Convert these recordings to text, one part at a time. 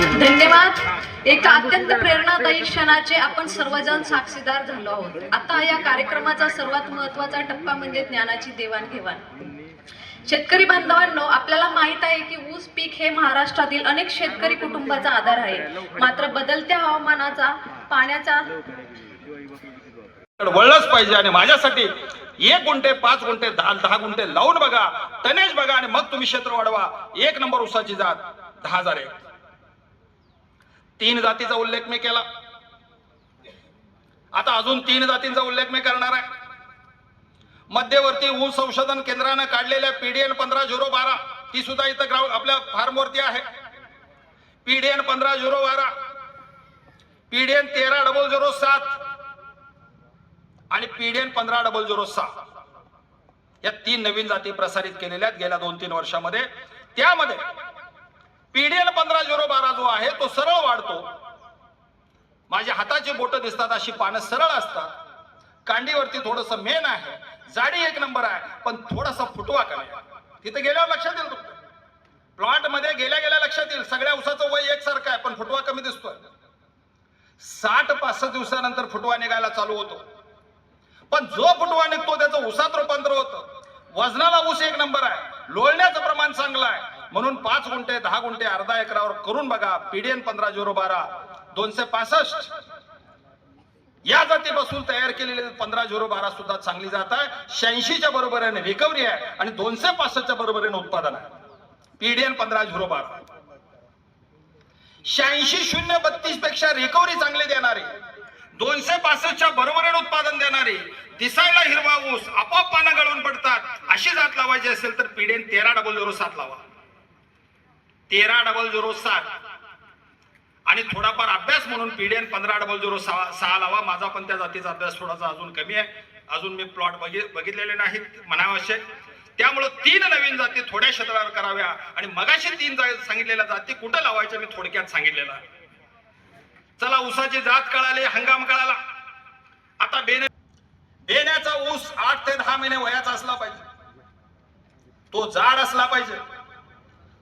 धन्यवाद. एका अत्यंत प्रेरणादायी क्षणाचे आपण सर्वजण साक्षीदार झालो आहोत. आता या कार्यक्रमाचा सर्वात महत्त्वाचा टप्पा म्हणजे ज्ञानाची देवाणघेवाण. शेतकरी बांधवांनो आपल्याला माहीत आहे की ऊस पीक हे महाराष्ट्रातील अनेक शेतकरी कुटुंबाचा आधार आहे. मात्र बदलत्या हवामानाचा पाण्याचा वळलंच पाहिजे आणि माझ्यासाठी एक गुंठे पाच गुंठे दहा दहा गुंठे लावून बघा. तनेज बघा आणि मग तुम्ही क्षेत्र वाढवा. एक नंबर उसाची जात दहा हजार एक तीन जातीचा उल्लेख मी केला. आता अजून तीन जातींचा उल्लेख मी करणार आहे. मध्यवर्ती ऊस संशोधन केंद्रानं काढलेल्या पीडीएन पंधरा झिरो बारा ती सुद्धा इथं ग्राउंड आपल्या फार्मवरती आहे. पीडीएन पंधरा झिरो बारा पीडीएन तेरा डबल झिरो सात आणि पीडीएन पंधरा डबल झिरो सहा या तीन नवीन जाती प्रसारित केलेल्या आहेत गेल्या दोन तीन वर्षामध्ये. त्यामध्ये पीडीएल पंधरा झिरो बारा जो आहे तो सरळ वाढतो. माझ्या हाताची बोट दिसतात अशी पानं सरळ असतात. कांडीवरती थोडस मेन आहे जाडी एक नंबर आहे पण थोडासा फुटवा कमी तिथे गेल्यावर लक्षात येईल प्लॉटमध्ये गेल्या गेल्या लक्षात येईल सगळ्या उसाचं वय एकसारखं आहे पण फुटवा कमी दिसतोय. साठ पासष्ट दिवसानंतर फुटवा निघायला चालू होतो. पण जो फुटवा निघतो त्याचं उसात रूपांतर होतं. वजनाला ऊस एक नंबर आहे लोळण्याचं प्रमाण चांगलं आहे. म्हणून पाच गुंठे दहा गुंठे अर्धा एकरावर करून बघा. पीडीएन पंधरा झिरो बारा दोनशे पासष्ट. या जातीपासून तयार केलेले पंधरा झिरो बारा सुद्धा चांगली जात आहे. शहाऐंशीच्या बरोबरीने रिकव्हरी आहे आणि दोनशे पासष्टच्या बरोबरीने उत्पादन आहे. पीडीएन पंधरा झिरो बारा. शहाऐंशी शून्य बत्तीसपेक्षा रिकव्हरी चांगली देणारी दोनशे पासष्टच्या बरोबरीने उत्पादन देणारी दिसायला हिरवा ऊस आपोआप पानं गळून पडतात. अशी जात लावायची असेल तर पीडीएन तेरा डबल झिरो सात लावा. तेरा डबल झिरो सात. आणि थोडाफार अभ्यास म्हणून पीडीएन पंधरा डबल झिरो सहा सहा लावा. माझा पण त्या जातीचा अभ्यास थोडासा अजून कमी आहे. अजून मी प्लॉट बघितलेले नाहीत म्हणावश्यक त्यामुळं तीन नवीन जाती थोड्या क्षेत्रावर कराव्या. आणि मगाशी तीन सांगितलेल्या जाती कुठं लावायच्या मी थोडक्यात सांगितलेलं. चला ऊसाची जात कळाली हंगाम कळाला. आता बेने बेण्याचा ऊस आठ ते दहा महिने वयाचा असला पाहिजे. तो जाड असला पाहिजे.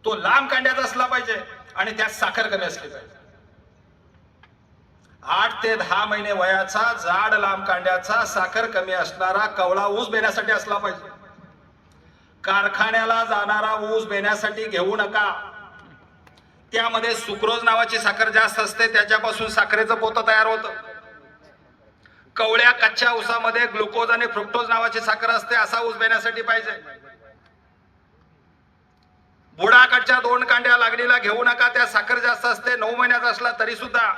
तो लांब कांड्याचा असला पाहिजे आणि त्यात साखर कमी असली पाहिजे. आठ ते दहा महिने वयाचा जाड लांब कांड्याचा साखर कमी असणारा कवळा ऊस बेण्यासाठी असला पाहिजे. कारखान्याला जाणारा ऊस बेण्यासाठी घेऊ नका. त्यामध्ये सुक्रोज नावाची साखर जास्त असते त्याच्यापासून साखरेचं पोतं तयार होतं. कवळ्या कच्च्या ऊसामध्ये ग्लुकोज आणि फ्रुक्टोज नावाची साखर असते असा ऊस बेण्यासाठी पाहिजे. बुडाकडच्या दोन कांड्या लागणीला घेऊ नका त्या साखर जास्त असते नऊ महिन्याचा असला तरी सुद्धा.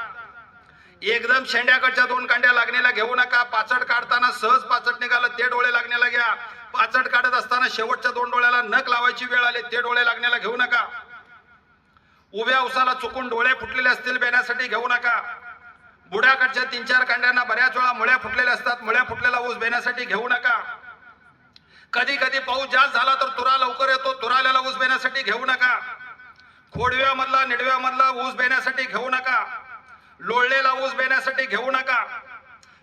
एकदम शेंड्याकडच्या दोन कांड्या लागणीला घेऊ नका पाचट काढताना सहज पाचट निघालं ते डोळे लागण्याला घ्या. पाचट काढत असताना शेवटच्या दोन डोळ्याला नख लावायची वेळ आली ते डोळे लागण्याला घेऊ नका. उभ्या उसाला चुकून डोळे फुटलेले असतील बेण्यासाठी घेऊ नका. बुड्याकडच्या तीन चार कांड्यांना बऱ्याच वेळा मुळ्या फुटलेल्या असतात मुळ्या फुटलेला ऊस बेण्यासाठी घेऊ नका. कधी कधी पाऊस जास्त झाला तर तुरा लवकर येतो. तुराल्याला ऊस बेण्यासाठी घेऊ नका. खोडव्यामधला निडव्यामधला ऊस बेण्यासाठी घेऊ नका. लोळलेला ऊस बेण्यासाठी घेऊ नका.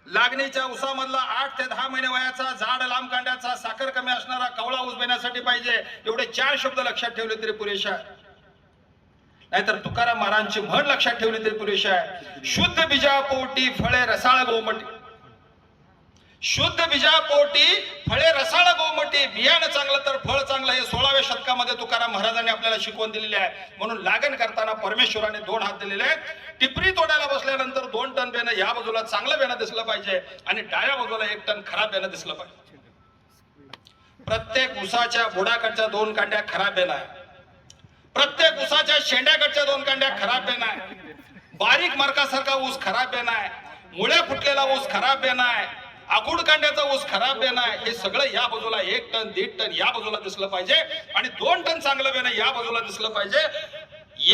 लागणीच्या ऊसामधला आठ ते दहा महिने वयाचा झाड लांब कांड्याचा साखर कमी असणारा कवळा ऊस बेण्यासाठी पाहिजे. एवढे चार शब्द लक्षात ठेवले तरी पुरेशा. नाहीतर तुकाराम महाराजांची म्हण लक्षात ठेवली तरी पुरेशा. आहे शुद्ध बीजा पोटी फळे रसाळ गोमटी शुद्ध बीजा पोटी फळे रसाळ गोमटी बियाणं चांगलं तर फळ चांगलं हे सोळाव्या शतकामध्ये तुकाराम महाराजांनी आपल्याला शिकवण दिलेली आहे. म्हणून लागण करताना परमेश्वराने दोन हात दिलेले आहेत. टिपरी तोडायला बसल्यानंतर दोन टन बेणं या बाजूला चांगलं बेणं दिसलं पाहिजे आणि डाव्या बाजूला एक टन खराब बेणं दिसलं पाहिजे. प्रत्येक उसाच्या बुडाकडच्या दोन कांड्या खराब बेणं आहे. प्रत्येक ऊसाच्या शेंड्याकडच्या दोन कांड्या खराब बेणं आहे. बारीक मरकासारखा ऊस खराब बेणं आहे. मुळ्या फुटलेला ऊस खराब बेणं आहे. आकुड कांड्याचा ऊस खराब बेना आहे. हे सगळं या बाजूला एक टन दीड टन या बाजूला दिसलं पाहिजे. आणि दोन टन चांगलं बेन या बाजूला दिसलं पाहिजे.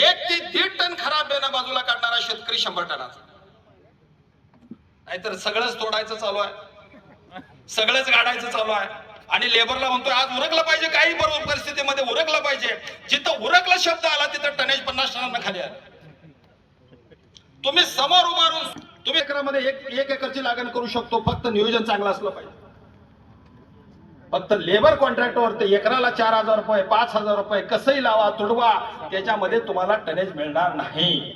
एक ते दीड टन खराब बेन बाजूला काढणारा शेतकरी शंभर टनाचा. नाहीतर सगळंच तोडायचं चालू आहे. सगळंच गाडायचं चालू आहे. आणि लेबरला म्हणतोय आज उरकलं पाहिजे काही बरोबर परिस्थितीमध्ये उरकलं पाहिजे. जिथं उरकला शब्द आला तिथं टनेज पन्नास टनांना खाली आला. तुम्ही समोर उभारून तुम्ही एकरामध्ये एक एक एकरची लागण करू शकतो फक्त नियोजन चांगलं असलं पाहिजे. फक्त लेबर कॉन्ट्रॅक्टवरती एकराला चार हजार रुपये पाच हजार रुपये कसंही लावा तुडवा त्याच्यामध्ये तुम्हाला टनेज मिळणार नाही.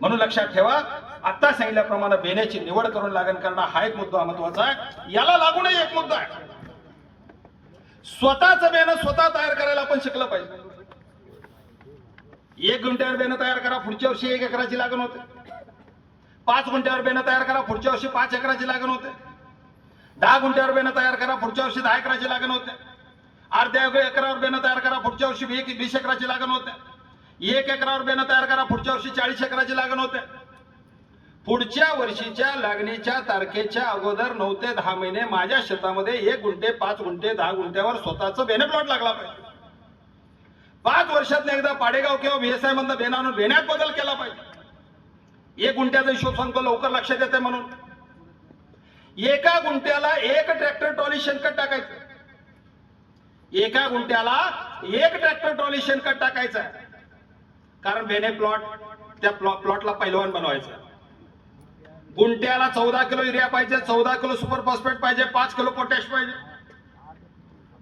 म्हणून लक्षात ठेवा आता सांगितल्याप्रमाणे बेण्याची निवड करून लागण करणं हा एक मुद्दा महत्त्वाचा आहे. याला लागूनही एक मुद्दा आहे. स्वतःच बेणं स्वतः तयार करायला आपण शिकलं पाहिजे. एक गुंठ्यावर बेणं तयार करा पुढच्या वर्षी एक एकराची लागण होते. पाच गुंठ्यावर बेणं तयार करा पुढच्या वर्षी पाच एकराची लागण होते. दहा गुंठ्यावर बेणं तयार करा पुढच्या वर्षी दहा एकराची लागण होते. अर्ध्या एकरावर बेणं तयार करा पुढच्या वर्षी वीस वीस एकराची लागण होते. एक एकरावर बेणं तयार करा पुढच्या वर्षी चाळीस एकराची लागण होते. पुढच्या वर्षीच्या लागणीच्या तारखेच्या अगोदर नऊ ते दहा महिने माझ्या शेतामध्ये एक गुंठे पाच गुंठे दहा गुंठ्यावर स्वतःच बेने प्लॉट लागला पाहिजे. पाच वर्षात एकदा पाडेगाव किंवा बीएसआय मधनं बेना आणून बेण्यात बदल केला पाहिजे. एक गुंठ्याचा हिशोब सांगतो लवकर लक्षात येते म्हणून. एका गुंठ्याला एक ट्रॅक्टर ट्रॉली शेणखत टाकायचं. एका गुंठ्याला एक ट्रॅक्टर ट्रॉली शेणखत टाकायचं. आहे कारण बेने प्लॉट त्या प्लॉटला पैलवान बनवायचा. गुंट्याला चौदा किलो युरिया पाहिजे चौदा किलो सुपर फॉस्फेट पाहिजे पाच किलो पोटॅश पाहिजे.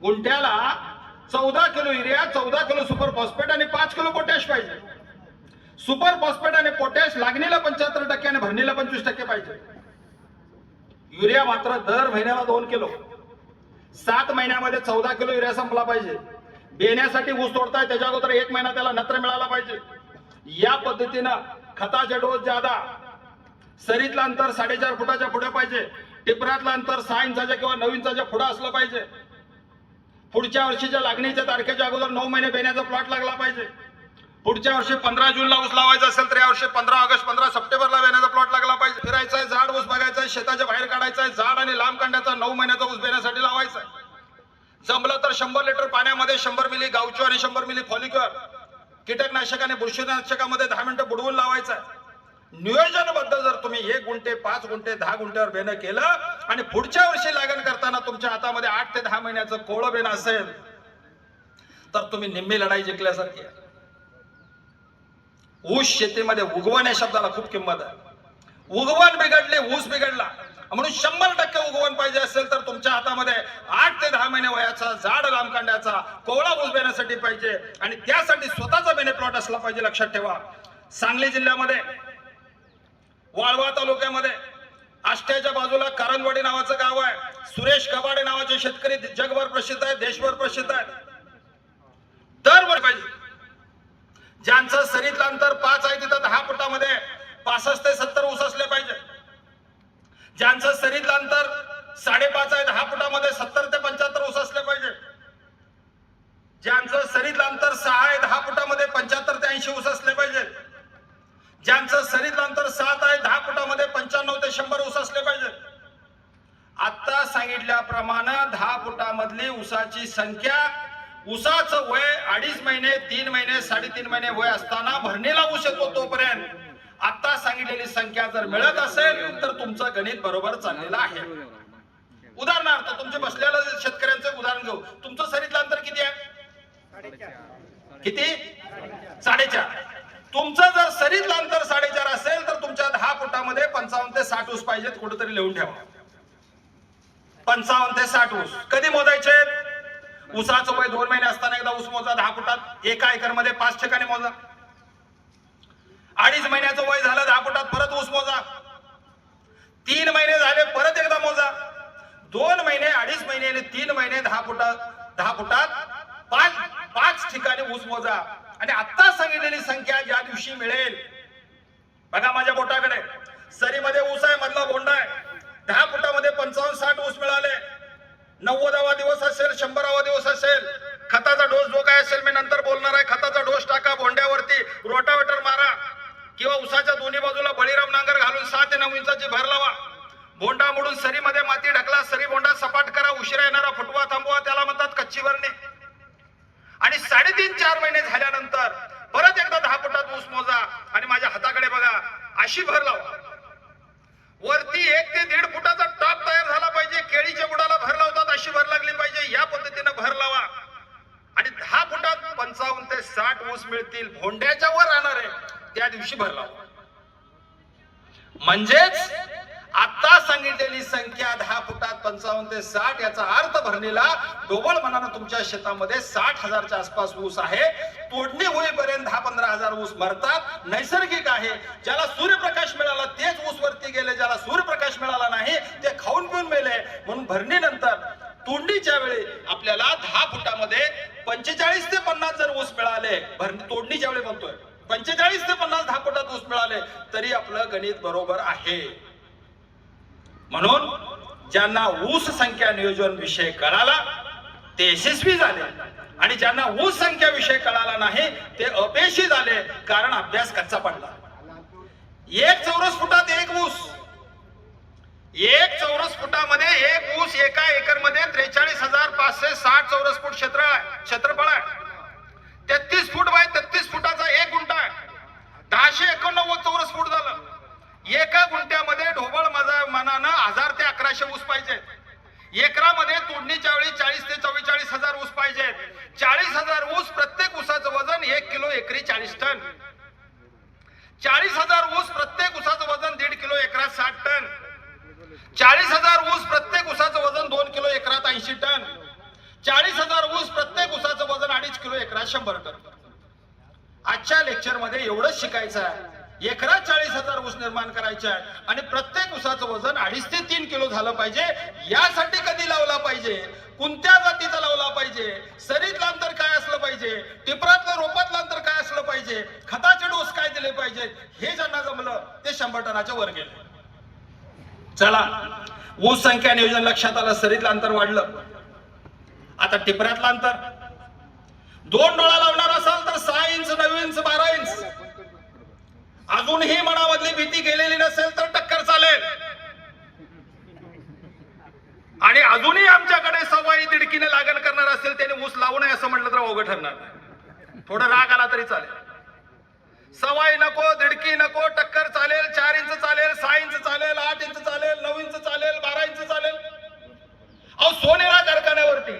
गुंट्याला चौदा किलो युरिया चौदा किलो सुपर फॉस्फेट आणि पाच किलो पोटॅश पाहिजे. सुपर फॉस्फेट आणि पोटॅश लागणीला पंच्याहत्तर टक्के आणि भरणीला पंचवीस टक्के पाहिजे. युरिया मात्र दर महिन्याला दोन किलो. सात महिन्यामध्ये चौदा किलो युरिया संपला पाहिजे. बेण्यासाठी ऊस तोडताय त्याच्या अगोदर एक महिना त्याला नत्र मिळाला पाहिजे. या पद्धतीनं खताचे डोस जादा सरीतलं अंतर साडेचार फुटाच्या पुढे पाहिजे. टिपऱ्यातलं अंतर सहा इंचाच्या किंवा नऊ इंचाच्या पुढे असलं पाहिजे. पुढच्या वर्षीच्या लागणीच्या तारखेच्या अगोदर नऊ महिने बेण्याचा प्लॉट लागला पाहिजे. पुढच्या वर्षी पंधरा जूनला ऊस लावायचा असेल तर या वर्षी पंधरा ऑगस्ट पंधरा सप्टेंबरला बेण्याचा प्लॉट लागला पाहिजे. फिरायचा आहे झाड ऊस बघायचा आहे शेताच्या बाहेर काढायचा आहे झाड आणि लांब कांड्याचा नऊ महिन्याचा ऊस बेण्यासाठी लावायचा आहे. जमलं तर शंभर लिटर पाण्यामध्ये शंभर मिली गावचो आणि शंभर मिली फॉलिक्युअर कीटकनाशक आणि बुरशीनाशकामध्ये दहा मिनिटं बुडवून लावायचं आहे. नियोजनबद्ध जर तुम्ही एक गुंठे पाच गुंठे दहा गुंठ्यावर बेणं केलं आणि पुढच्या वर्षी लागण करताना तुमच्या हातामध्ये आठ ते दहा महिन्याचं कोळं बेणं असेल तर तुम्ही निम्मी लढाई जिंकल्यासारखी आहे. ऊस शेतीमध्ये उगवण या शब्दाला खूप किंमत आहे. उगवण बिघडले ऊस बिघडला. म्हणून शंभर टक्के उगवण पाहिजे असेल तर तुमच्या हातामध्ये आठ ते दहा महिने वयाचा झाड लांब कांड्याचा कोवळा ऊस बेण्यासाठी पाहिजे आणि त्यासाठी स्वतःचा बेने प्लॉट असला पाहिजे लक्षात ठेवा. सांगली जिल्ह्यामध्ये वाळवा तालुक्यामध्ये आष्ट्याच्या बाजूला करंजवाडी नावाचं गाव आहे. सुरेश कबाडे नावाचे शेतकरी जगभर प्रसिद्ध आहेत देशभर प्रसिद्ध आहेत दरवर्षी पाहिजे ज्यांचं सरीतलं अंतर पाच आहे तिथं दहा फुटामध्ये पासष्ट ते सत्तर ऊस असले पाहिजे. ज्यांचं सरीतलं अंतर साडेपाच आहे दहा फुटामध्ये सत्तर ते पंच्याहत्तर ऊस असले पाहिजे. ज्यांचं सरीतलं अंतर सहा आहे दहा फुटामध्ये पंच्याहत्तर ते ऐंशी ऊस असले पाहिजे. ज्यांचं सरीतलं अंतर सात आहे दहा फुटामध्ये पंच्याण्णव ते शंभर ऊस असले पाहिजे. आता सांगितल्याप्रमाणे दहा फुटामधली ऊसाची संख्या उसाचं वय अडीच महिने तीन महिने साडेतीन महिने वय असताना भरणी लागू शकतो तोपर्यंत. आता सांगितलेली संख्या जर मिळत असेल तर तुमचं गणित बरोबर चाललेलं आहे. उदाहरणार्थ तुमचे बसलेलं शेतकऱ्यांचं उदाहरण घेऊ. तुमचं सरीतलं अंतर किती आहे? किती? साडेचार. तुमचं जर सरीतलं अंतर साडेचार असेल तर तुमच्या दहा फुटामध्ये पंचावन्न ते साठ ऊस पाहिजेत कुठेतरी लिहून ठेवा. पंचावन्न ते साठ ऊस. कधी मोजायचे? ऊसाचं वय दोन महिने असताना एकदा ऊस मोजा दहा फुटात. एका एकरमध्ये पाच ठिकाणी मोजा. अडीच महिन्याचं वय झालं दहा फुटात परत ऊस मोजा. तीन महिने झाले परत एकदा मोजा. दोन महिने अडीच महिने आणि तीन महिने दहा फुटात दहा फुटात पाच पाच ठिकाणी ऊस मोजा. आणि आता सांगितलेली संख्या ज्या दिवशी मिळेल बघा माझ्या बोटाकडे. सरीमध्ये ऊस आहे मधला बोंडा आहे. दहा फुटामध्ये पंचावन्न साठ ऊस मिळाले. नव्वदावा दिवस असेल शंभरावा दिवस असेल खताचा डोस जो काय असेल मी नंतर बोलणार आहे. खताचा डोस टाका भोंड्यावरती रोटावेटर मारा किंवा उसाच्या दोन्ही बाजूला बळीराम नांगर घालून सहा ते नऊ इंचाची भर लावा. भोंडा मोडून सरीमध्ये माती ढकला सरी भोंडा सपाट करा उशिरा येणारा फुटवा थांबवा त्याला म्हणतात कच्ची भरणे आणि साडेतीन चार महिने झाल्यानंतर परत एकदा दहा फुटात ऊस मोजा आणि माझ्या हाताकडे बघा अशी भर लावा वरती एक ते दीड फुटाचा टॉप तयार झाला पाहिजे केळीच्या बुडाला भर लावतात अशी भर लागली पाहिजे या पद्धतीनं भर लावा आणि दहा फुटात पंचावन्न ते साठ ऊस मिळतील भोंड्याच्या लावा म्हणजेच आता सांगितलेली संख्या दहा फुटात पंचावन्न ते साठ याचा अर्थ भरणीला डोबळ मनानं तुमच्या शेतामध्ये साठ हजारच्या आसपास ऊस आहे. तोडणी होईपर्यंत दहा पंधरा हजार ऊस भरतात. नैसर्गिक आहे. ज्याला सूर्यप्रकाश मिळाला तेच ऊस वरती गेले. ज्याला सूर्यप्रकाश मिळाला नाही ते खाऊन पिऊन मेले. म्हणून भरणीनंतर तोडणीच्या वेळी आपल्याला दहा फुटामध्ये पंचेचाळीस ते पन्नास जर ऊस मिळाले भरणी तोडणीच्या वेळी म्हणतोय. पंचेचाळीस ते पन्नास दहा कोटात ऊस मिळाले तरी आपलं गणित बरोबर आहे. म्हणून ज्यांना ऊस संख्या नियोजन विषय कळाला ते यशस्वी झाले. आणि ज्यांना ऊस संख्या विषय कळाला नाही ते अपयशी झाले कारण अभ्यास कच्चा पडला. एक चौरस फुटात एक ऊस. एक चौरस फुटामध्ये एक ऊस एका एकरमध्ये त्रेचाळीस हजार पाचशे साठ चौरस फूट क्षेत्र क्षेत्रफळ आहे. तेहतीस फूट बाय तेहतीस फुटाचा एक गुंठा. दहाशे एकोणनव्वद चौरस फूट झालं. एका गुंठ्यामध्ये ढोबळ माझा मनानं हजार ते अकराशे ऊस पाहिजे एकरामध्ये तोडणीच्या वेळी चाळीस ते चव्वेचाळीस हजार ऊस पाहिजेत. चाळीस हजार ऊस प्रत्येक ऊसाचं वजन एक किलो एकरी चाळीस टन. चाळीस हजार ऊस प्रत्येक ऊसाचं वजन दीड किलो एकरात साठ टन. चाळीस हजार ऊस प्रत्येक ऊसाचं वजन दोन किलो एकरात ऐंशी टन. चाळीस हजार ऊस प्रत्येक ऊसाचं वजन अडीच किलो एकरात शंभर टन. आजच्या लेक्चरमध्ये एवढंच शिकायचं आहे. एकरात चाळीस हजार ऊस निर्माण करायचे आहे आणि प्रत्येक ऊसाचं वजन अडीच ते तीन किलो झालं पाहिजे यासाठी कधी लावला पाहिजे कोणत्या जातीचा लावला पाहिजे सरीतलं अंतर काय असलं पाहिजे टिपरातलं रोपातलं अंतर काय असलं पाहिजे खताचे डोस काय दिले पाहिजे हे ज्यांना जमलं ते शंभर टनाच्या वर गेले. चला ऊस संख्या नियोजन लक्षात आलं सरीतलं अंतर वाढलं. आता टिपऱ्यातलं अंतर. दोन डोळा लावणार असाल तर सहा इंच नऊ इंच बारा इंच अजूनही मनामधली भीती गेलेली नसेल तर टक्कर चालेल. आणि अजूनही आमच्याकडे सवाई दिडकीने लागण करणार असेल त्याने ऊस लावू नये असं म्हटलं तर अवघड ठरणार थोडं राग आला तरी चालेल. सवाई नको दिडकी नको टक्कर चालेल चार इंच चालेल सहा इंच चालेल आठ इंच चालेल नऊ इंच चालेल बारा इंच चालेल. अहो सोनेरा कारखान्यावरती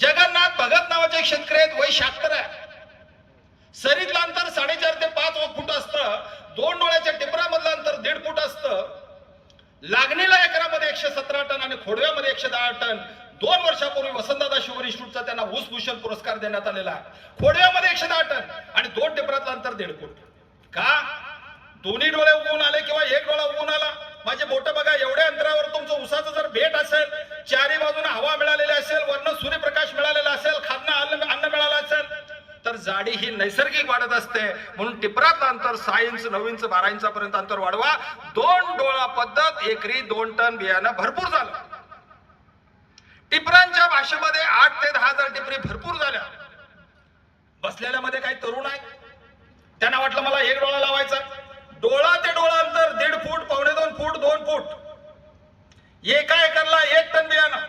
जगन्नाथ भगत नावाचे एक शेतकरी आहेत वय शहात्तर आहे. सरीतलं अंतर साडेचार ते पाच फूट असतं दोन डोळ्याच्या टिपरामधलं अंतर दीड फूट असतं. लागणीला एकरामध्ये एकशे सतरा टन आणि खोडव्यामध्ये एकशे दहा टन. दोन वर्षापूर्वी वसंतदादा शुगर इन्स्टिट्यूटचा त्यांना भूसभूषण पुरस्कार देण्यात आलेला आहे. खोडव्यामध्ये एकशे दहा टन आणि दोन टिपरातलं अंतर दीड फूट. का? दोन्ही डोळे उगवून आले किंवा एक डोळा उगवून आला? माझे बोट बघा एवढ्या अंतरावर तुमचं उसाचं जर भेट असेल चारी बाजूने हवा मिळालेली असेल वर्ण सूर्यप्रकाश मिळालेला असेल खाद्य अन्न अन्न मिळालं असेल तर जाडी ही नैसर्गिक वाढत असते. म्हणून टिपरातलं अंतर सहा इंच नऊ इंच बारा इंचापर्यंत अंतर वाढवा. दोन डोळा पद्धत एकरी दोन टन बियाणं भरपूर झालं. टिपरांच्या भाषेमध्ये आठ ते दहा हजार टिपरी भरपूर झाल्या. बसलेल्यामध्ये काही तरुण आहे त्यांना वाटलं मला एक डोळा लावायचा डोळा ते डोळा अंतर दीड फूट पावणे दोन फूट दोन फूट. एका एकरला एक टन बियाणं.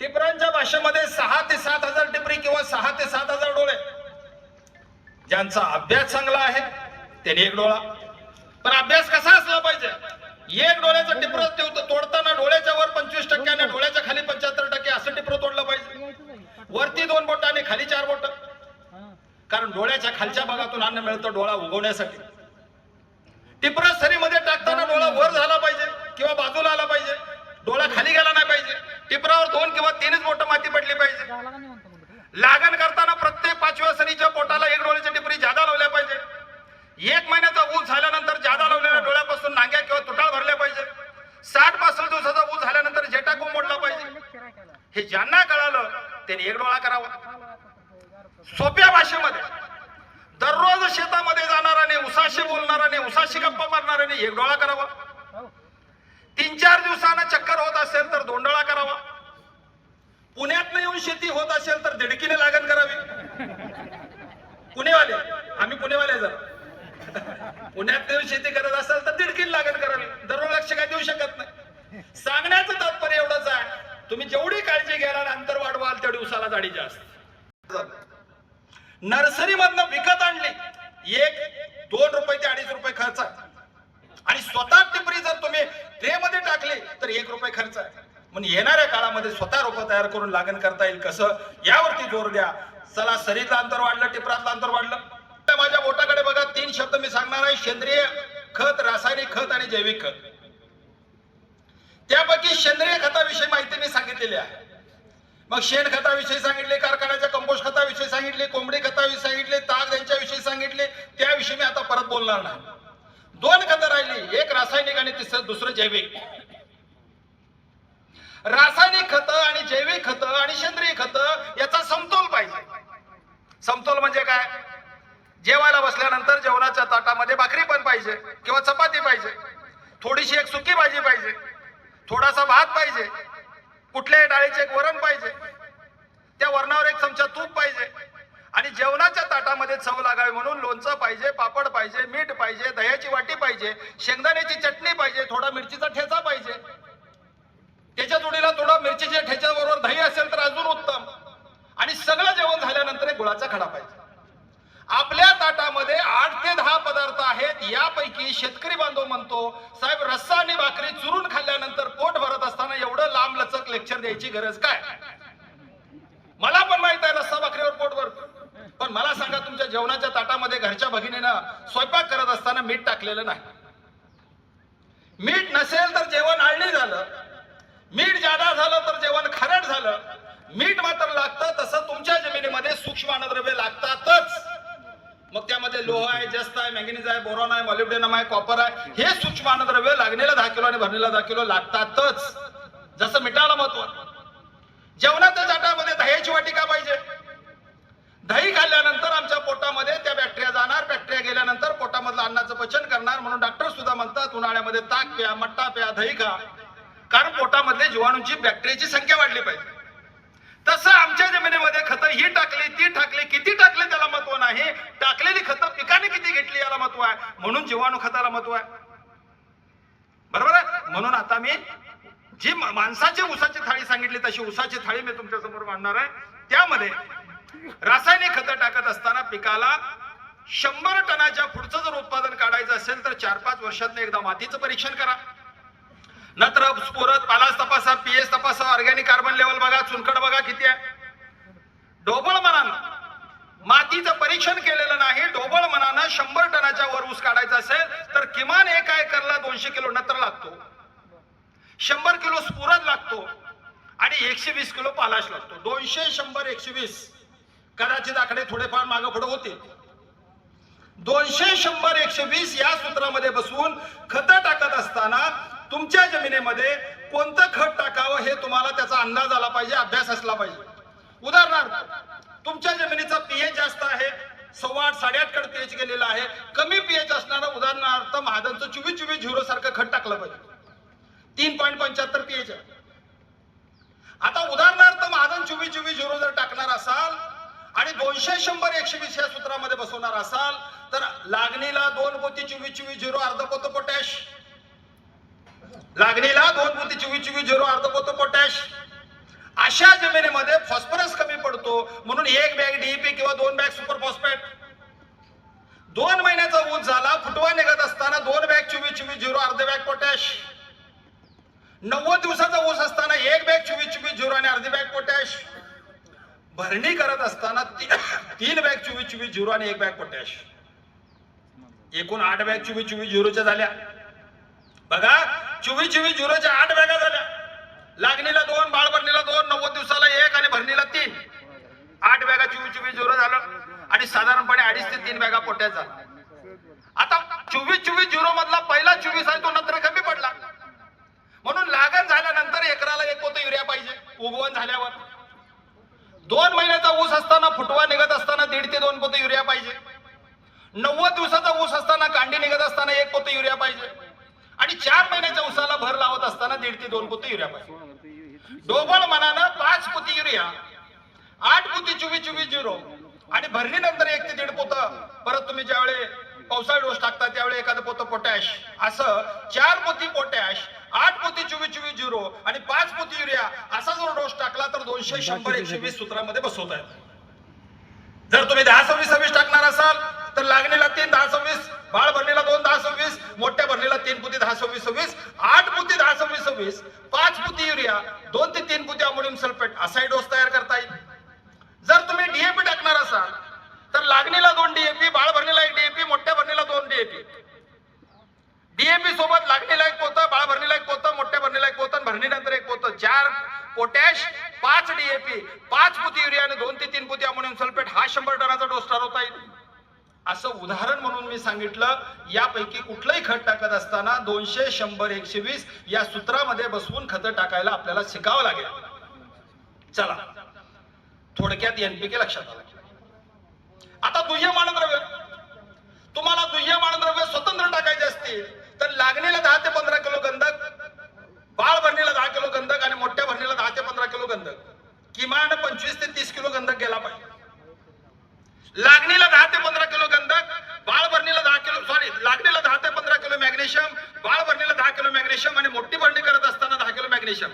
टिपरांच्या भाषेमध्ये सहा ते सात हजार टिपरी किंवा सहा ते सात हजार डोळे. ज्यांचा अभ्यास चांगला आहे त्यांनी एक डोळा. पण अभ्यास कसा असला पाहिजे? एक डोळ्याचं टिपर ठेवतो तोडताना डोळ्याच्या वर पंचवीस आणि डोळ्याच्या खाली पंच्याहत्तर टक्के असं टिपर तोडलं पाहिजे. वरती दोन बोट आणि खाली चार बोट. कारण डोळ्याच्या खालच्या भागातून अन्न मिळतं डोळा उगवण्यासाठी. टिपरा सरीमध्ये टाकताना डोळा वर झाला पाहिजे किंवा बाजूला आला पाहिजे. डोळा खाली गेला नाही पाहिजे. टिपरावर दोन किंवा तीनच बोट माती पडली पाहिजे. लागण करताना प्रत्येक पाचव्या सरीच्या पोटाला एक डोळ्याची टिपरी जादा लावल्या पाहिजे. एक महिन्याचा ऊस झाल्यानंतर जादा लावलेल्या डोळ्यापासून नांग्या किंवा तुटाळ भरल्या पाहिजे. साठ पासष्ट दिवसाचा ऊस झाल्यानंतर जेटा मोडला पाहिजे. हे ज्यांना कळालं त्यांनी एक डोळा करावा. सोप्या भाषेमध्ये दररोज शेतामध्ये जाणाराने उसाशी बोलणाराने उसाशी गप्पा मारणाराने एक डोळा करावा. तीन चार दिवसानं चक्कर होत असेल तर दोन करावा. पुण्यात येऊन शेती होत असेल तर दिडकीने लागण करावी. पुणेवाले आम्ही पुणेवाले जर. पुण्यात येऊन शेती करत असाल तर दिडकीने लागण करावी. दररोज लक्ष काय देऊ शकत नाही. सांगण्याचं तात्पर्य एवढंच आहे. तुम्ही जेवढी काळजी घ्याल आणि अंतर वाढवाल तेवढी उसाला जाडी जास्त. नर्सरी मधनं विकत आणली. एक दोन रुपये ते अडीच रुपये खर्च. आणि स्वतः टिपरी जर तुम्ही ट्रे मध्ये टाकली तर एक रुपये खर्च. आहे म्हणून येणाऱ्या काळामध्ये स्वतः रोपं तयार करून लागण करता येईल कसं? यावरती जोर द्या. चला सरीतलं अंतर वाढलं टिपरातलं अंतर वाढलं. माझ्या बोटाकडे बघा तीन शब्द मी सांगणार आहे. सेंद्रिय खत रासायनिक खत आणि जैविक खत. त्यापैकी सेंद्रिय खताविषयी माहिती मी सांगितलेली आहे. मग शेण खताविषयी सांगितले कारखान्याच्या कंपोस्ट खताविषयी सांगितले कोंबडी खताविषयी सांगितले ताग यांच्याविषयी सांगितले त्याविषयी मी आता परत बोलणार नाही. दोन खतं राहिली एक रासायनिक आणि तिसरं दुसरं जैविक. रासायनिक खतं आणि जैविक खतं आणि सेंद्रिय खतं याचा समतोल पाहिजे. समतोल म्हणजे काय? जेवायला बसल्यानंतर जेवणाच्या ताटामध्ये भाकरी पण पाहिजे किंवा चपाती पाहिजे. थोडीशी एक सुकी भाजी पाहिजे. थोडासा भात पाहिजे. कुठल्याही डाळीचे एक वरण पाहिजे. त्या वरणावर एक चमचा तूप पाहिजे. आणि जेवणाच्या ताटामध्ये चव लागावी म्हणून लोणचं पाहिजे पापड पाहिजे मीठ पाहिजे दह्याची वाटी पाहिजे शेंगदाण्याची चटणी पाहिजे थोडा मिरचीचा ठेचा पाहिजे. त्याच्या जोडीला थोडा मिरचीच्या ठेच्याबरोबर दही असेल तर अजून उत्तम. आणि सगळं जेवण झाल्यानंतर एक गुळाचा खडा पाहिजे. आपल्या ताटामध्ये आठ ते दहा पदार्थ आहेत. यापैकी शेतकरी बांधव म्हणतो साहेब रस्सा आणि भाकरी चुरून खाल्ल्यानंतर पोट भरत असताना एवढं लांब लचक लेक्चर द्यायची गरज काय? मला पण माहीत आहे रस्सा भाकरीवर पोट भरतो पण मला सांगा तुमच्या जेवणाच्या ताटामध्ये घरच्या भगिनीनं स्वयंपाक करत असताना मीठ टाकलेलं नाही. मीठ नसेल तर जेवण आळणी झालं. मीठ जादा झालं तर जेवण खारट झालं. मीठ मात्र लागतं तसं तुमच्या जमिनीमध्ये सूक्ष्म अन्नद्रव्य लागतातच. मग त्यामध्ये लोह आहे जस्त आहे मॅंगनीज आहे बोरॉन आहे मॉलिब्डेनम आहे कॉपर आहे. हे सूक्ष्म अन्नद्रव्य दहा किलो आणि भरणीला दहा किलो लागतातच. जसं मिठाला महत्त्व. जेवणाच्या जाटामध्ये दह्याची वाटिका पाहिजे? दही खाल्ल्यानंतर आमच्या पोटामध्ये त्या बॅक्टेरिया जाणार बॅक्टेरिया गेल्यानंतर पोटामधलं अन्नाचं पचन करणार म्हणून डॉक्टर सुद्धा म्हणतात उन्हाळ्यामध्ये ताक प्या मट्टा प्या दही खा. कारण पोटामधले जीवाणूंची बॅक्टेरियाची संख्या वाढली पाहिजे. तसं आमच्या जमिनीमध्ये खतं ही टाकली ती टाकली किती टाकली त्याला महत्त्व नाही. टाकलेली खतं पिकाने किती घेतली याला महत्त्व आहे? म्हणून जीवाणू खताला महत्त्व आहे. बरोबर आहे? म्हणून आता मी जी माणसाची उसाची थाळी सांगितली तशी उसाची थाळी मी तुमच्यासमोर मांडणार आहे. त्यामध्ये रासायनिक खतं टाकत असताना पिकाला शंभर टनाच्या पुढचं जर उत्पादन काढायचं असेल तर चार पाच वर्षातनं एकदा मातीचं परीक्षण करा. नत्र स्फुरत पालास तपासा पीएस तपासा ऑर्गॅनिक कार्बन लेवल बघा चुनखड बघा किती आहे. ढोबळ मनानं मातीचं परीक्षण केलेलं नाही ढोबळ मनानं शंभर टनाच्या वर ऊस काढायचा असेल तर किमान एक एकरला दोनशे किलो नत्र लागतो. शंभर किलो स्फुरद लागतो आणि एकशे वीस किलो पालाश लागतो. दोनशे शंभर एकशे वीस. कदाचित आकडे थोडेफार मागं पुढे होते. दोनशे शंभर एकशे वीस या सूत्रामध्ये बसवून खत टाकत असताना तुमच्या जमिनीमध्ये कोणतं खत टाकावं हे तुम्हाला त्याचा अंदाज आला पाहिजे अभ्यास असला पाहिजे. उदाहरणार्थ तुमच्या जमिनीचा पीएच जास्त आहे सव्वा आठ साडेआठकडे पीएच गेलेला आहे. कमी पीएच असणारं उदाहरणार्थ महादनचं चोवीस चोवीस झिरो सारखं खत टाकलं पाहिजे. तीन पॉईंट पंच्याहत्तर पीएच आहे. आता उदाहरणार्थ महादन चोवीस चोवीस झिरो जर टाकणार असाल आणि दोनशे शंभर एकशे वीस या सूत्रामध्ये बसवणार असाल तर लागणीला दोन पोती चोवीस चोवीस झिरो अर्ध पोतं पोटॅश. लागणीला दोन पोती चोवीस चोवीस झिरो अर्ध पोतो पोटॅश. अशा जमिनीमध्ये फॉस्फरस कमी पडतो. म्हणून एक बॅग डीईपी किंवा दोन बॅग सुपर फॉस्फेट. दोन महिन्याचा ऊस झाला फुटवा निघत असताना दोन बॅग चोवीस चोवीस झिरो अर्ध बॅग पोटॅश. नव्वद दिवसाचा ऊस असताना एक बॅग चोवीस चोवीस झिरो आणि अर्धी बॅग पोटॅश. भरणी करत असताना ती- तीन बॅग चोवीस चोवीस झिरो आणि एक बॅग पोटॅश. एकूण आठ बॅग चोवीस चोवीस झिरोच्या झाल्या. बघा चोवीस चोवीस झिरोच्या आठ बॅगा झाल्या. लागणीला दोन बाळभरणीला दोन नव्वद दिवसाला एक आणि भरणीला तीन. आठ बॅगा चोवीस चोवीस झिरो झालं आणि साधारणपणे अडीच ते तीन बॅगा पोट्यात झाला आता चोवीस चोवीस झिरो मधला पहिला चोवीस आहे तो नंतर कमी पडला. म्हणून लागण झाल्यानंतर एकराला एक पोतं युरिया पाहिजे उगवण झाल्यावर. दोन महिन्याचा ऊस असताना फुटवा निघत असताना दीड ते दोन पोतं युरिया पाहिजे. नव्वद दिवसाचा ऊस असताना कांडी निघत असताना एक पोतं युरिया पाहिजे. आणि चार महिन्याच्या उसाला भर लावत असताना दीड ते दोन पोतं युरिया पाहिजे डोबळ मनानं पाच पोती युरिया आठ पोती चोवीस चोवीस झिरो आणि भरणीनंतर एक ते दीड पोत. परत तुम्ही ज्यावेळी पावसाळी डोस टाकता त्यावेळी एखादं पोतं पोटॅश असं चार पोती पोटॅश आठ पोती चोवीस चोवीस झिरो आणि पाच पोती युरिया असा जर डोस टाकला तर दोनशे शंभर एकशे वीस सूत्रामध्ये बसवता येत. जर तुम्ही दहा सव्वीस सव्वीस टाकणार असाल तर लागणीला तीन दहा सव्वीस. बाळ भरणीला दोन दहा सव्वीस. मोठ्या भरणीला तीन पुती दहा सव्वीस सव्वीस. आठ पुती दहा सव्वीस सव्वीस. पाच पुती युरिया. दोन ते तीन पुती अमोनियम सल्फेट. असाही डोस तयार करता येईल जर तुम्ही डीएपी टाकणार असाल तर लागणीला दोन डीएपी बाळ भरणीला एक डीएपी मोठ्या भरणीला दोन डीएपी पोटॅश पाच डीएपी पाच पुती युरिया आणि दोन ते तीन पुती अमोनियम सल्फेट हा शंभर टनाचा डोस ठरवता येईल असं उदाहरण म्हणून मी सांगितलं यापैकी कुठलंही खत टाकत असताना दोनशे शंभर एकशे वीस या सूत्रामध्ये बसवून खतं टाकायला आपल्याला शिकावं लागेल. चला. थोडक्यात एनपीके लक्षात आलं आता दुय्यम मानद्रव्य तुम्हाला दुय्यम मानद्रव्य स्वतंत्र टाकायचे असतील तर लागणीला दहा ते पंधरा किलो गंधक बाळ भरणीला दहा किलो गंधक आणि मोठ्या भरणीला दहा ते पंधरा किलो गंधक किमान पंचवीस ते तीस किलो गंधक गेला पाहिजे लागणीला दहा ते पंधरा किलो गंधक बाळ भरणीला दहा किलो सॉरी लागणीला दहा ते पंधरा किलो मॅग्नेशियम बाळ भरणीला दहा किलो मॅग्नेशियम आणि मोठी भरणी करत असताना दहा किलो मॅग्नेशियम.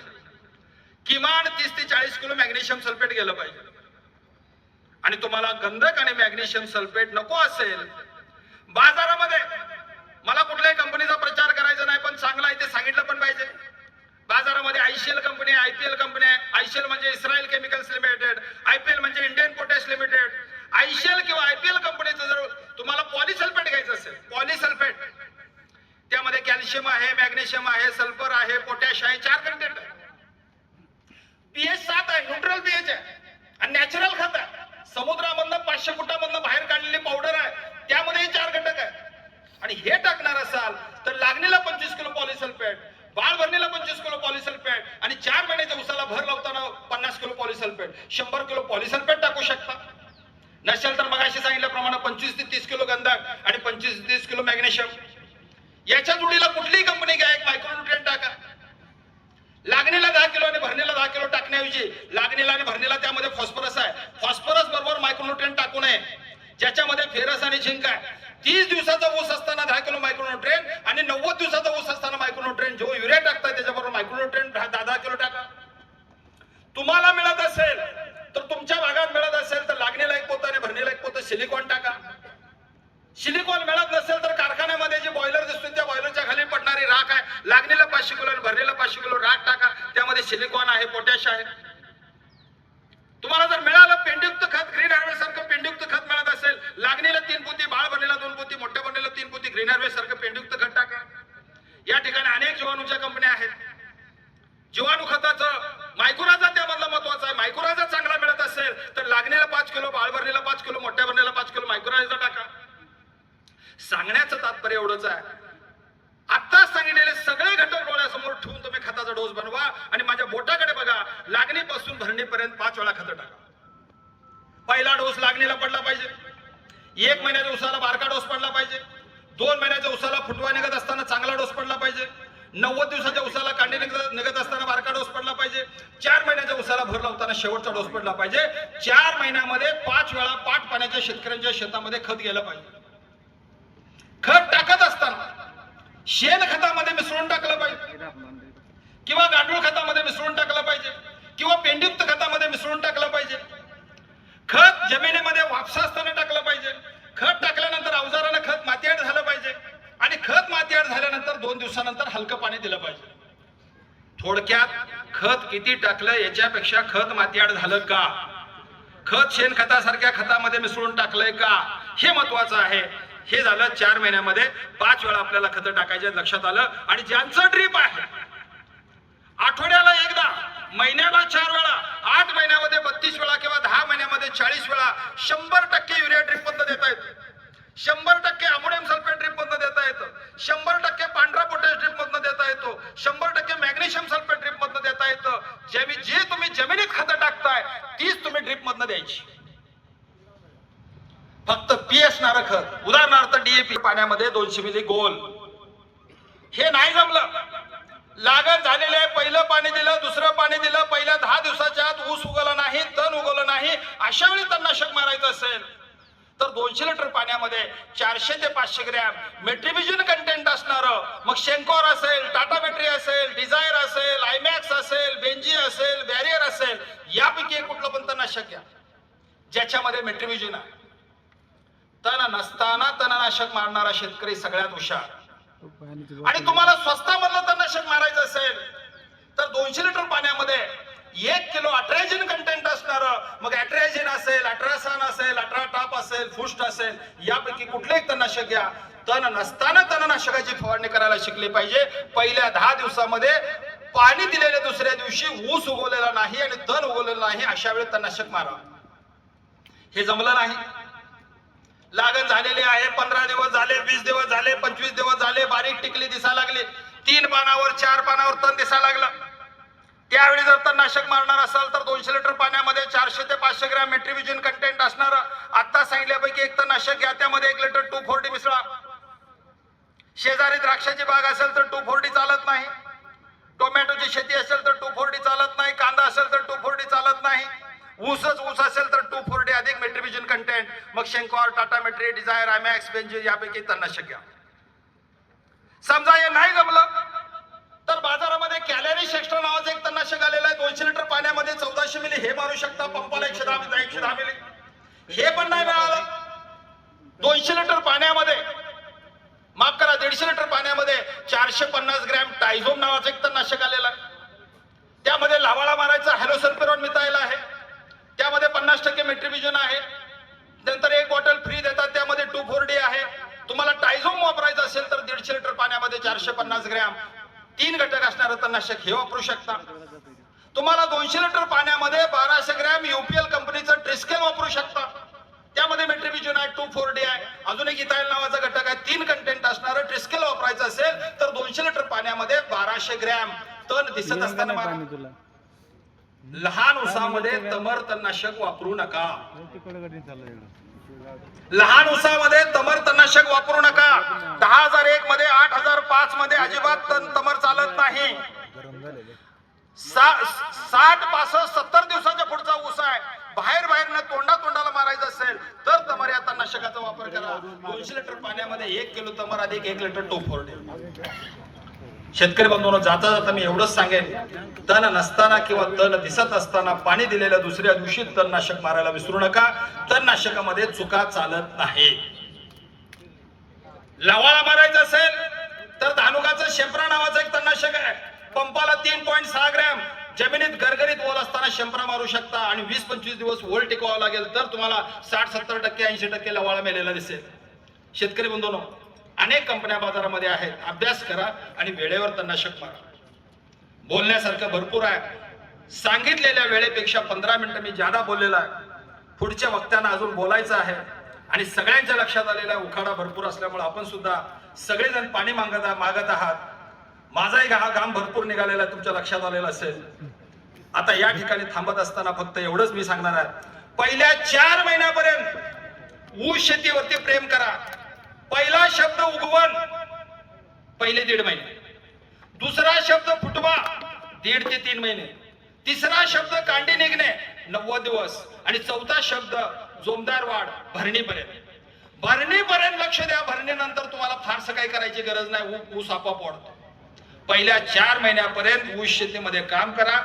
किमान तीस ते चाळीस किलो मॅग्नेशियम सल्फेट गेलं पाहिजे. आणि तुम्हाला गंधक आणि मॅग्नेशियम सल्फेट नको असेल बाजारामध्ये मला कुठल्याही कंपनीचा प्रचार करायचा नाही पण चांगला आहे ते सांगितलं पण पाहिजे. बाजारामध्ये आयसीएल कंपनी आहे आयपीएल कंपनी आहे. आयसीएल म्हणजे इस्रायल केमिकल्स लिमिटेड आयपीएल म्हणजे इंडियन पोटॅश लिमिटेड. आयसीएल किंवा आयपीएल कंपनीचं जर तुम्हाला पॉलिसल्फेट घ्यायचं असेल पॉलिसल्फेट त्यामध्ये कॅल्शियम आहे मॅग्नेशियम आहे सल्फर आहे पोटॅश आहे चार कंटेंट आहे. पीएच सात आहे न्यूट्रल पीएच आहे. आणि नॅचरल खत आहे. समुद्रामधनं पाचशे फुटामधनं बाहेर काढलेली पावडर आहे. त्यामध्ये चार घटक आहे. आणि हे टाकणार असाल तर लागणीला पंचवीस किलो पॉलिसल्फेट बाळ भरणीला पंचवीस किलो पॉलिसल्फेट आणि चार महिन्याच्या उसाला भर लावताना पन्नास किलो पॉलिसल्फेट शंभर किलो पॉलिसल्फेट टाकू शकता. नसेल तर मग अशी सांगितल्याप्रमाणे पंचवीस ते तीस किलो गंधक आणि पंचवीस तीस किलो मॅग्नेशियम. याच्या जोडीला कुठलीही कंपनी घ्या एक मायक्रोन्युट्रिएंट टाका. लागणीला दहा किलो आणि भरणीला दहा किलो टाकण्याऐवजी लागणीला आणि भरणीला त्यामध्ये फॉस्फरस आहे. फॉस्फरस बरोबर मायक्रोन्युट्रिएंट टाकू नये. ज्याच्यामध्ये फेरस आणि झिंक आहे. तीस दिवसाचा ऊस असताना दहा किलो मायक्रोन्युट्रिएंट आणि नव्वद दिवसाचा ऊस असताना मायक्रोन्युट्रिएंट जो युरिया टाकताय त्याच्याबरोबर मायक्रोन्युट्रिएंट दहा दहा किलो टाका. तुम्हाला मिळत असेल तर तुमच्या भागात मिळत असेल तर लागणीला एक पोतं आणि भरणीला एक पोतं सिलिकॉन टाका. सिलिकॉन मिळत नसेल तर कारखान्यामध्ये जे बॉयलर दिसतो त्या बॉयलरच्या खाली पडणारी राख आहे. लागणीला पाचशे किलो आणि भरलेला पाचशे किलो राख टाका. त्यामध्ये सिलिकॉन आहे पोटॅश आहे. तुम्हाला जर मिळालं पेंडयुक्त खत ग्रीन हार्वेस्ट सारखं पेंडयुक्त खत मिळत असेल लागणीला तीन पोती बाळ भरणीला दोन पोती मोठ्या भरणीला तीन पोती ग्रीन हार्वेस्ट सारखं पेंडयुक्त खत टाका. या ठिकाणी अनेक जीवाणूच्या कंपन्या आहेत. जीवाणू खताचं मायक्रोराजा त्यामधला महत्त्वाचा आहे. मायक्रोराजा चांगला मिळत असेल तर लागणीला पाच किलो बाळ भरलेला पाच किलो मोठ्या भरलेला पाच किलो मायक्रोराजा टाका एवढंच आहे. आता सांगितलेले सगळे घटक डोळ्यासमोर ठेवून तुम्ही खताचा डोस बनवा आणि माझ्या बोटाकडे बघा. लागणीपासून भरणीपर्यंत पाच वेळा खत टाका. पहिला डोस लागणीला पडला पाहिजे. एक महिन्याच्या उसाला बारका डोस पडला पाहिजे. दोन महिन्याच्या उसाला फुटवा निघत असताना चांगला डोस पडला पाहिजे. नव्वद दिवसाच्या उसाला कांडे निघत निघत असताना बारका डोस पडला पाहिजे. चार महिन्याच्या उसाला भर लावताना शेवटचा डोस पडला पाहिजे. चार महिन्यामध्ये पाच वेळा पाठ पाण्याच्या शेतकऱ्यांच्या शेतामध्ये खत गेलं पाहिजे. खत टाकत असताना शेण खतामध्ये मिसळून टाकलं पाहिजे. किंवा गांडूळ खतामध्ये मिसळून टाकलं पाहिजे. किंवा पेंडयुक्त खतामध्ये मिसळून टाकलं पाहिजे. खत जमिनीमध्ये वापसा असताना टाकलं पाहिजे. खत टाकल्यानंतर अवजारानं खत मातीआड झालं पाहिजे. आणि खत मातीआड झाल्यानंतर दोन दिवसानंतर हलकं पाणी दिलं पाहिजे. थोडक्यात खत किती टाकलं याच्यापेक्षा खत मातीआड झालं का? खत शेणखतासारख्या खतामध्ये मिसळून टाकलंय का? हे महत्वाचं आहे. हे झालं चार महिन्यामध्ये. पाच वेळा आपल्याला खतं टाकायचे लक्षात आलं. आणि ज्यांचं ड्रीप आहे आठवड्याला एकदा महिन्याला चार वेळा आठ महिन्यामध्ये बत्तीस वेळा किंवा दहा महिन्यामध्ये चाळीस वेळा शंभर टक्के युरिया ड्रीप बंद देता येत. शंभर टक्के अमोनियम सल्फेट ड्रीप मधनं देता येतं. शंभर टक्के पांढरा पोटॅश ड्रीप मधनं देता येतो. शंभर टक्के मॅग्नेशियम सल्फेट ड्रीप मधनं देता येतं. जे जे तुम्ही जमिनीत खतं टाकताय तीच तुम्ही ड्रीप मधनं द्यायची. फक्त पी असणार खत उदाहरणार्थ डीएपी पाण्यामध्ये दोनशे मिली गोल. हे नाही जमलं. लागण झालेलं आहे. पहिलं पाणी दिलं दुसरं पाणी दिलं. पहिल्या दहा दिवसाच्या आत ऊस उगवला नाही तण उगवलं नाही. अशा वेळी तणनाशक मारायचं असेल. तर दोनशे लिटर पाण्यामध्ये चारशे ते पाचशे ग्रॅम मेट्रिबिजन कंटेंट असणारं. मग शेंकॉर असेल टाटा बॅटरी असेल डिझायर असेल आयमॅक्स असेल बेंजी असेल बॅरियर असेल यापैकी एक कुठलं पण तणनाशक घ्या. ज्याच्यामध्ये मेट्रिबिजन आहे. तण नसताना तणनाशक मारणारा शेतकरी सगळ्यात हुशार. आणि तुम्हाला स्वस्तामधलं तणनाशक मारायचं असेल तर दोनशे लिटर पाण्यामध्ये एक किलो अट्रायझिन कंटेंट असणार मग अट्रायझिन असेल अट्रासान असेल अठरा टाप असेल फुस्ट असेल यापैकी कुठलंही तणनाशक घ्या. तण नसताना तणनाशकाची फवारणी करायला शिकले पाहिजे. पहिल्या दहा दिवसामध्ये पाणी दिलेल्या दुसऱ्या दिवशी ऊस उगवलेला नाही आणि तण उगवलेलं नाही अशा वेळी तणनाशक मारा. हे जमलं नाही. लागण झालेली आहे. पंधरा दिवस झाले वीस दिवस झाले पंचवीस दिवस झाले बारीक टिकली दिसा लागली. तीन पानावर चार पानावर तण दिसा लागलं. त्यावेळी जर तणनाशक मारणार असाल तर दोनशे लिटर पाण्यामध्ये चारशे ते पाचशे ग्रॅम मेट्रिव्हिजन कंटेंट असणार आता सांगितल्यापैकी एक तणनाशक घ्या. त्यामध्ये एक लिटर टू फोर्टी मिसळा. शेजारी द्राक्षाची बाग असेल तर टू फोर्टी चालत नाही. टोमॅटोची शेती असेल तर टू फोर्टी चालत नाही. कांदा असेल तर टू फोर्टी चालत नाही. ऊसच ऊस असेल तर टू फोर्टी अधिक मेट्रिव्हिजन कंटेंट मग शेंकॉर टाटा मेट्री डिझायर आयमॅक्स बेंजी यापैकी तणनाशक घ्या. समजा हे नाही जमलं तर बाजारामध्ये कॅलरी एक्स्ट्रा नावाचं एक तणनाशक आलेलं आहे. दोनशे लिटर पाण्यामध्ये चौदाशे मिली हे मारू शकता. पंपाला एकशे दहा एकशे दहा मिली. हे पण नाही मिळालं. दोनशे लिटर पाण्यामध्ये माफ करा दीडशे लिटर पाण्यामध्ये चारशे पन्नास ग्रॅम टायझोम नावाचं एक तणनाशक आलेलं आहे. त्यामध्ये लावाळा मारायचा हॅलोसल्फेरॉन मितायला आहे. त्यामध्ये पन्नास टक्के मेट्रिबिजन आहे. नंतर एक बॉटल फ्री देतात त्यामध्ये टू फोर डी आहे. तुम्हाला टायझोम वापरायचं असेल तर दीडशे लिटर पाण्यामध्ये चारशे पन्नास ग्रॅम. तीन घटक असणारं तणनाशक. हे वापरू शकता. तुम्हाला दोनशे लिटर पाण्यामध्ये बाराशे ग्रॅम युपीएल कंपनीचं ट्रिस्केल वापरू शकता. त्यामध्ये मेट्रिबिजन आहे टू फोर डी आहे. अजून एक इथाईल नावाचा घटक आहे तीन कंटेंट असणारं ट्रिस्केल वापरायचं असेल तर दोनशे लिटर पाण्यामध्ये बाराशे ग्रॅम. तण दिसत असताना लहान उसामध्ये तमर तणनाशक वापरू नका. लहान उसामध्ये तमर वापरू नका. दहा हजार एक मध्ये आठ हजार पाच मध्ये अजिबात तमर चालत नाही. साठ पासष्ट सत्तर दिवसाच्या पुढचा ऊस आहे. बाहेर बाहेर न तोंडा तोंडाला मारायचं असेल तर तमर या तणनाशकाचा वापर करा. दोनशे लिटर पाण्यामध्ये एक किलो तमर अधिक एक लिटर टोफोर शेतकरी बंधूंनो जाता जाता मी एवढंच सांगेन. तण नसताना किंवा तण दिसत असताना पाणी दिलेल्या दुसऱ्या दिवशी तणनाशक मारायला विसरू नका. तणनाशकामध्ये चुका चालत नाही. लवाळा मारायचा असेल तर धानुकाचं शेंपरा नावाचं एक तणनाशक आहे. पंपाला तीन पॉईंट सहा ग्रॅम. जमिनीत गरगरीत ओल असताना शेंपरा मारू शकता आणि वीस पंचवीस दिवस ओल टिकवावं लागेल तर तुम्हाला साठ सत्तर टक्के ऐंशी टक्के लवाळा मेलेला दिसेल. शेतकरी बंधूंनो अनेक कंपन्या बाजारामध्ये आहेत. अभ्यास करा आणि वेळेवर तणनाशक मारा. बोलण्यासारखं भरपूर आहे. सांगितलेल्या वेळेपेक्षा पंधरा मिनिटं मी ज्यादा बोललेला आहे. पुढच्या वक्त्यांना अजून बोलायचं आहे. आणि सगळ्यांच्या लक्षात आलेला उखाडा भरपूर असल्यामुळे आपण सुद्धा सगळेजण पाणी मागत मागत आहात. माझाही हा घाम भरपूर निघालेला आहे, तुमच्या लक्षात आलेला असेल. आता या ठिकाणी थांबत असताना फक्त एवढंच मी सांगणार आहे. पहिल्या चार महिन्यापर्यंत ऊस शेतीवरती प्रेम करा. पहिला शब्द उगवण पहिले दीड महिने. दुसरा शब्द फुटवा दीड ते तीन महिने. तिसरा शब्द कांडी निघणे नव्वद दिवस. आणि चौथा शब्द जोमदार वाढ भरणीपर्यंत. भरणीपर्यंत लक्ष द्या भरणीनंतर तुम्हाला फारसं काही करायची गरज नाही ऊस आपोआप वाढतो. पहिल्या चार महिन्यापर्यंत ऊस शेतीमध्ये काम करा.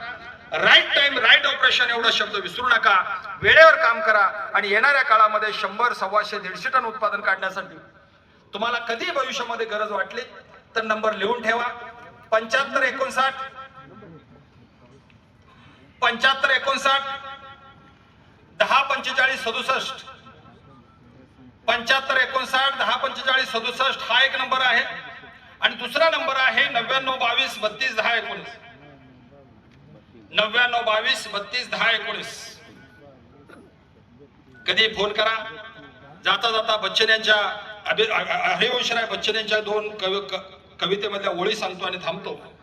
राईट टाइम राईट ऑपरेशन एवढा शब्द विसरू नका. वेळेवर काम करा. आणि येणाऱ्या काळामध्ये शंभर सव्वाशे दीडशे टन उत्पादन काढण्यासाठी तुम्हाला कधी भविष्यामध्ये गरज वाटली तर नंबर लिहून ठेवा. पंच्याहत्तर एकोणसाठ. पंच्याहत्तर एकोणसाठ. दहा पंचेचाळीस सदुसष्ट. पंच्याहत्तर एकोणसाठ दहा पंचेचाळीस सदुसष्ट हा एक नंबर आहे. आणि दुसरा नंबर आहे नव्याण्णव बावीस बत्तीस दहा एकोणीस. नव्याण्णव बावीस बत्तीस दहा एकोणीस. कधी फोन करा. जाता जाता बच्चन यांच्या अभि- हरिवंशराय बच्चन यांच्या दोन कवि क- कवितेमधल्या ओळी सांगतो आणि थांबतो.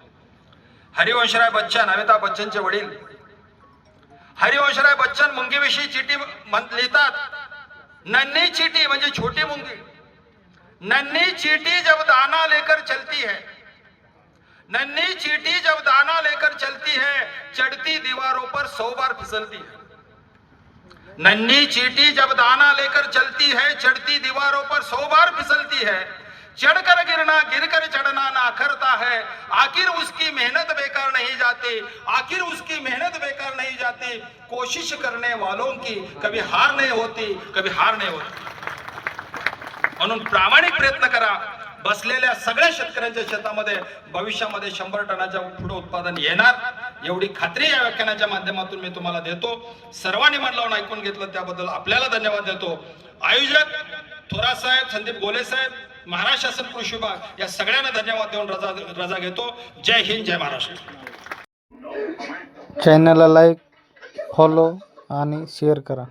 हरिवंशराय बच्चन अमिताभ बच्चनचे वडील. हरिवंशराय बच्चन मुंगीविषयी चिठी लिहितात. नन्ही चिठी म्हणजे छोटी मुंगी. नन्ही चीटी जब दाना लेकर चलती है. नन्ही चीटी जब दाना लेकर चलती है चढ़ती दीवारों पर सौ बार फिसलती है. नन्ही चीटी जब दाना लेकर चलती है चढ़ती दीवारों पर सौ बार फिसलती है। चढ़कर गिरना गिरकर चढ़ना ना करता है। आखिर उसकी मेहनत बेकार नहीं जाती आखिर उसकी मेहनत बेकार नहीं जाती। कोशिश करने वालों की कभी हार नहीं होती कभी हार नहीं होती। म्हणून प्रामाणिक प्रयत्न करा बसलेल्या सगळ्या शेतकऱ्यांच्या शेतामध्ये भविष्यामध्ये शंभर टनाच्या पुढे उत्पादन येणार. एवढी खात्री या व्याख्यानाच्या माध्यमातून मी तुम्हाला देतो. सर्वांनी मन लावून ऐकून घेतलं त्याबद्दल आपल्याला धन्यवाद देतो. आयोजक थोरात साहेब संदीप गोले साहेब महाराष्ट्र शासन कृषी विभाग या सगळ्यांना धन्यवाद देऊन रजा रजा घेतो. जय हिंद जय महाराष्ट्र. चॅनलला लाईक फॉलो आणि शेअर करा.